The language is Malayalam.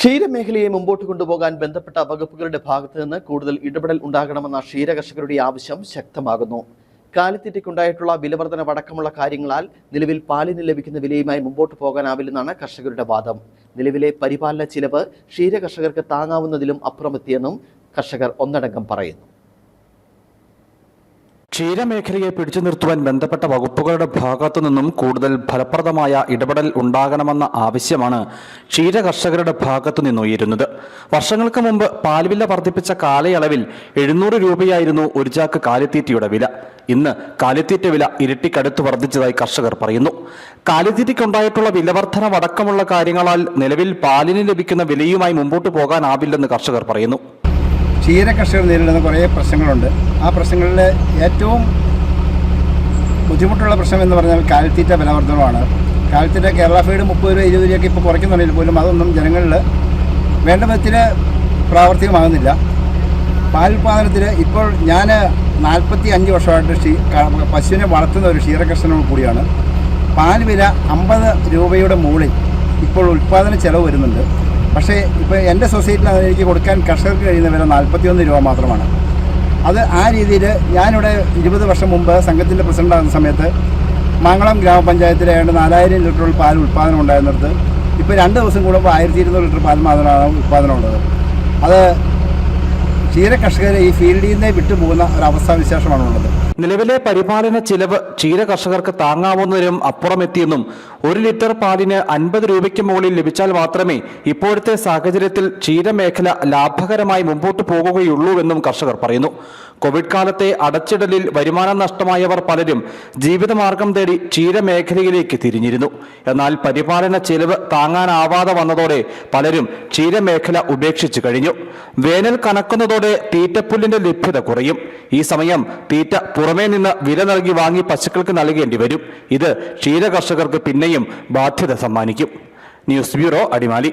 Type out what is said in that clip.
ക്ഷീരമേഖലയെ മുമ്പോട്ട് കൊണ്ടുപോകാൻ ബന്ധപ്പെട്ട വകുപ്പുകളുടെ ഭാഗത്ത് നിന്ന് കൂടുതൽ ഇടപെടൽ ഉണ്ടാകണമെന്ന ക്ഷീരകർഷകരുടെ ആവശ്യം ശക്തമാകുന്നു. കാലിത്തീറ്റയ്ക്കുണ്ടായിട്ടുള്ള വിലവർധനവടക്കമുള്ള കാര്യങ്ങളാൽ നിലവിൽ പാലിന് ലഭിക്കുന്ന വിലയുമായി മുമ്പോട്ട് പോകാനാവില്ലെന്നാണ് കർഷകരുടെ വാദം. നിലവിലെ പരിപാലന ചിലവ് ക്ഷീരകർഷകർക്ക് താങ്ങാവുന്നതിലും അപ്പുറമെത്തിയെന്നും കർഷകർ ഒന്നടങ്കം പറയുന്നു. ക്ഷീരമേഖലയെ പിടിച്ചു നിർത്തുവാൻ ബന്ധപ്പെട്ട വകുപ്പുകളുടെ ഭാഗത്തു നിന്നും കൂടുതൽ ഫലപ്രദമായ ഇടപെടൽ ഉണ്ടാകണമെന്ന ആവശ്യമാണ് ക്ഷീര കർഷകരുടെ ഭാഗത്തു നിന്നുയരുന്നത് വർഷങ്ങൾക്ക് മുമ്പ് പാൽവില വർദ്ധിപ്പിച്ച കാലയളവിൽ എഴുന്നൂറ് രൂപയായിരുന്നു ഒരു ചാക്ക് കാലിത്തീറ്റയുടെ വില. ഇന്ന് കാലിത്തീറ്റ വില ഇരട്ടിക്കടുത്ത് വർദ്ധിച്ചതായി കർഷകർ പറയുന്നു. കാലിത്തീറ്റയ്ക്കുണ്ടായിട്ടുള്ള വിലവർധനവടക്കമുള്ള കാര്യങ്ങളാൽ നിലവിൽ പാലിന് ലഭിക്കുന്ന വിലയുമായി മുമ്പോട്ട് പോകാനാവില്ലെന്ന് കർഷകർ പറയുന്നു. ക്ഷീര കർഷകർ നേരിടുന്ന കുറേ പ്രശ്നങ്ങളുണ്ട്. ആ പ്രശ്നങ്ങളിൽ ഏറ്റവും ബുദ്ധിമുട്ടുള്ള പ്രശ്നം എന്ന് പറഞ്ഞാൽ കാലിത്തീറ്റ വിലവർദ്ധനമാണ് കാലിത്തീറ്റ കേരള ഫീഡ് മുപ്പത് രൂപ ഇരുപത് രൂപയൊക്കെ ഇപ്പോൾ കുറയ്ക്കുന്നുണ്ടെങ്കിൽ പോലും അതൊന്നും ജനങ്ങളിൽ വേണ്ട വിധത്തിൽ പ്രാവർത്തികമാകുന്നില്ല. പാലുൽപാദനത്തിൽ ഇപ്പോൾ ഞാൻ നാൽപ്പത്തി അഞ്ച് വർഷമായിട്ട് ക്ഷീ പശുവിനെ വളർത്തുന്ന ഒരു ക്ഷീരകർഷകനോട് കൂടിയാണ്. പാൽ വില അമ്പത് രൂപയുടെ മുകളിൽ ഇപ്പോൾ ഉൽപ്പാദന ചെലവ് വരുന്നുണ്ട്. പക്ഷേ ഇപ്പോൾ എന്റെ സൊസൈറ്റിയിൽ അത് എനിക്ക് കൊടുക്കാൻ കർഷകർക്ക് കഴിയുന്ന വില നാൽപ്പത്തിയൊന്ന് രൂപ മാത്രമാണ്. അത് ആ രീതിയിൽ ഞാനിവിടെ ഇരുപത് വർഷം മുമ്പ് സംഘത്തിന്റെ പ്രസിഡന്റാകുന്ന സമയത്ത് മംഗളം ഗ്രാമപഞ്ചായത്തിലെ ഏതാണ്ട് നാലായിരം ലിറ്റർ പാൽ ഉൽപ്പാദനം ഉണ്ടായിരുന്നിടത്ത് ഇപ്പോൾ രണ്ട് ദിവസം കൂടുമ്പോൾ ആയിരത്തി ഇരുന്നൂറ് ലിറ്റർ പാൽ മാത്രമാണ് ഉൽപ്പാദനം ഉള്ളത്. അത് ക്ഷീര കർഷകരെ ഈ ഫീൽഡിൽ നിന്നേ വിട്ടുപോകുന്ന ഒരവസ്ഥാ വിശേഷമാണുള്ളത് നിലവിലെ പരിപാലന ചിലവ് ക്ഷീര കർഷകർക്ക് താങ്ങാവുന്നതിനും അപ്പുറമെത്തിയെന്നും ഒരു ലിറ്റർ പാലിന് അൻപത് രൂപയ്ക്ക് മുകളിൽ ലഭിച്ചാൽ മാത്രമേ ഇപ്പോഴത്തെ സാഹചര്യത്തിൽ ക്ഷീരമേഖല ലാഭകരമായി മുമ്പോട്ട് പോകുകയുള്ളൂവെന്നും കർഷകർ പറയുന്നു. കോവിഡ് കാലത്തെ അടച്ചിടലിൽ വരുമാനം നഷ്ടമായവർ പലരും ജീവിതമാർഗം തേടി ക്ഷീരമേഖലയിലേക്ക് തിരിഞ്ഞിരുന്നു. എന്നാൽ പരിപാലന ചെലവ് താങ്ങാനാവാതെ വന്നതോടെ പലരും ക്ഷീരമേഖല ഉപേക്ഷിച്ചു കഴിഞ്ഞു. വേനൽ കനക്കുന്നതോടെ തീറ്റപ്പുല്ലിന്റെ ലഭ്യത കുറയും. ഈ സമയം തീറ്റ പുറമേ നിന്ന് വില നൽകി വാങ്ങി പശുക്കൾക്ക് നൽകേണ്ടി വരും. ഇത് ക്ഷീര കർഷകർക്ക് പിന്നെയും ബാധ്യത സമ്മാനിക്കും. News bureau Adimali.